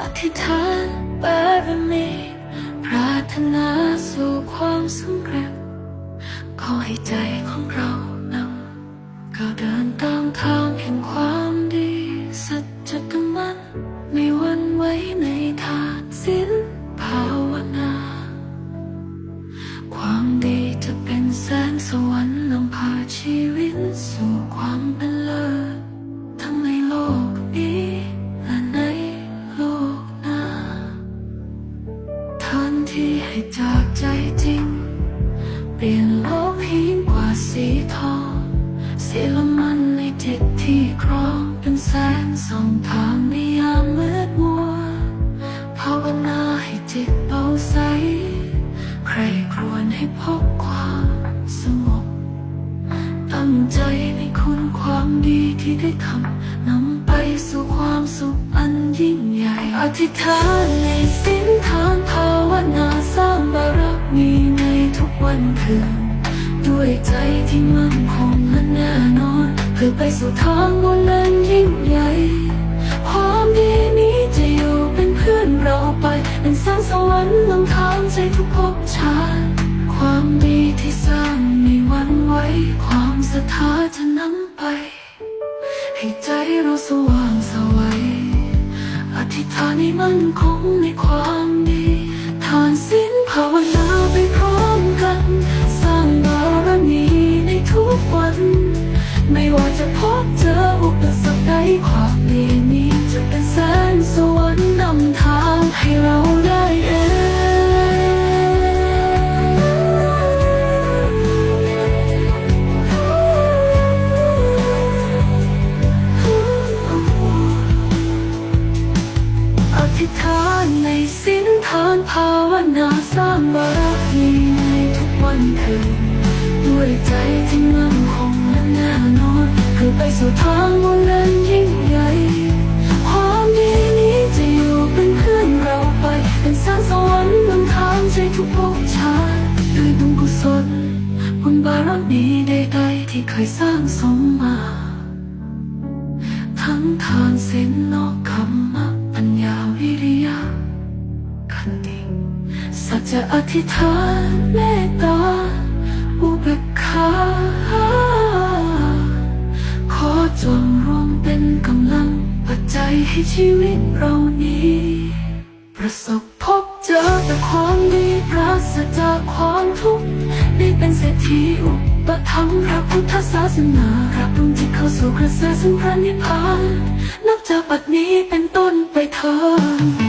อธิษฐานบารมีปรารถนาสู่ความสำเร็จขอให้ใจ ที่ให้จากใจจริง เปลี่ยนโลกให้ยิ่กว่าสีทองสีละมันในจิตที่ครองเป็นแสงส่องทางในยามมืดมัวภาวนาให้จิตเบาใส ใครครวญให้พบความสงบตั้งใจในคุณความดีที่ได้ทำนำไปสู่ความสุขอันยิ่งใหญ่อธิษฐานใน ที่มั่นคงและแน่นอนเพื่อไปสู่ทางบนนั้นยิ่งใหญ่ความดีนี้จะอยู่เป็นเพื่อนเราไป เป็นแสงสวรรค์นำทางใจทุกภพชาติความดีที่สร้างไม่หวันไหวความศรัทธาจะนำไป ให้ใจเราสว่างสวัยอธิษฐานให้มั่นคงในความดี ไม่ว่าจะพบเจออุปสรรคใดความดีนี้จะเป็นแสงสวรรค์นำทางให้เราได้เองอธิษฐานในสิ้นทานภาวนาสร้างบารมีในทุกวันคืนด้วยใจที่มั่นคงและแน่นอนเพื่อไป สู่ทางบนนั้นยิ่งใหญ่ความดีนี้จะอยู่เป็นเพื่อนเราไป เป็นแสงสวรรค์นทางใจทุกภพชาติด้วยบุญกุศลบุญบารมีใดๆที่เคยสร้างสมมา ทั้งทานศีลนอกคำมะปัญญาวิริยะขันติสัจจะอธิษฐานเมตตาอุเบกขา ขอจงรวมเป็นกำลังปัจจัยให้ชีวิตเรานี้ ประสบพบเจอแต่ความดีปราศจากความทุกข์ได้เป็นเศรษฐีอุปถัมภ์พระพุทธศาสนารับรู้จิตเข้าสู่กระแสสังพระนิพพานนับจากบัดนี้เป็นต้นไปเถิด